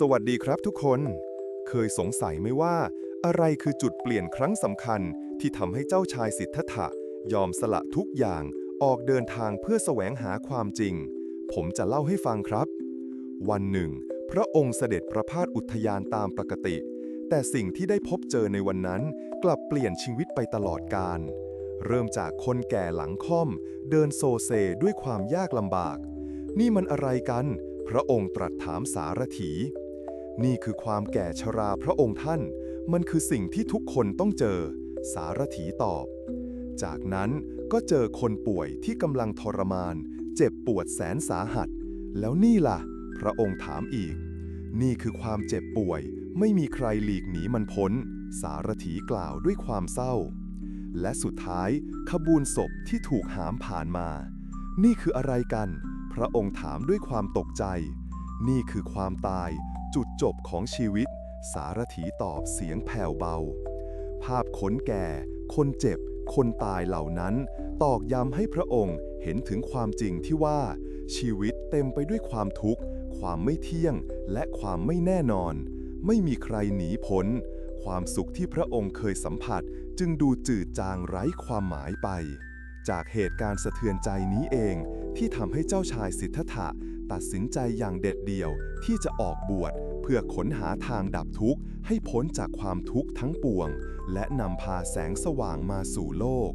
สวัสดีครับทุกคน เคยสงสัยไหมว่า อะไรคือจุดเปลี่ยนครั้งสำคัญที่ทำให้เจ้าชายสิทธัตถะ ยอมสละทุกอย่างออกเดินทางเพื่อแสวงหาความจริง ผมจะเล่าให้ฟังครับ วันหนึ่ง พระองค์เสด็จประพาสอุทยานตามปกติ แต่สิ่งที่ได้พบเจอในวันนั้น กลับเปลี่ยนชีวิตไปตลอดกาลเริ่มจากคนแก่หลังค่อม เดินโซเซด้วยความยากลำบาก นี่มันอะไรกัน พระองค์ตรัสถามสารถี นี่คือความแก่ชราพระองค์ท่าน มันคือสิ่งที่ทุกคนต้องเจอ สารถีตอบ จากนั้นก็เจอคนป่วยที่กำลังทรมาน เจ็บปวดแสนสาหัส แล้วนี่ล่ะ พระองค์ถามอีก นี่คือความเจ็บป่วย ไม่มีใครหลีกหนีมันพ้น สารถีกล่าวด้วยความเศร้า และสุดท้ายขบวนศพที่ถูกหามผ่านมา นี่คืออะไรกัน พระองค์ถามด้วยความตกใจ นี่คือความตาย จุดจบของชีวิต สารถีตอบเสียงแผ่วเบา ภาพขนแก่ คนเจ็บ คนตายเหล่านั้น ตอกย้ำให้พระองค์เห็นถึงความจริงที่ว่า ชีวิตเต็มไปด้วยความทุกข์ ความไม่เที่ยง และความไม่แน่นอน ไม่มีใครหนีพ้น ความสุขที่พระองค์เคยสัมผัส จึงดูจืดจางไร้ความหมายไปจากเหตุการณ์สะเทือนใจนี้เองที่ทำให้เจ้าชายสิทธัตถะ ตัดสินใจอย่างเด็ดเดี่ยวที่จะออกบวชเพื่อค้นหาทางดับทุกข์ให้พ้นจากความทุกข์ทั้งปวง และนำพาแสงสว่างมาสู่โลก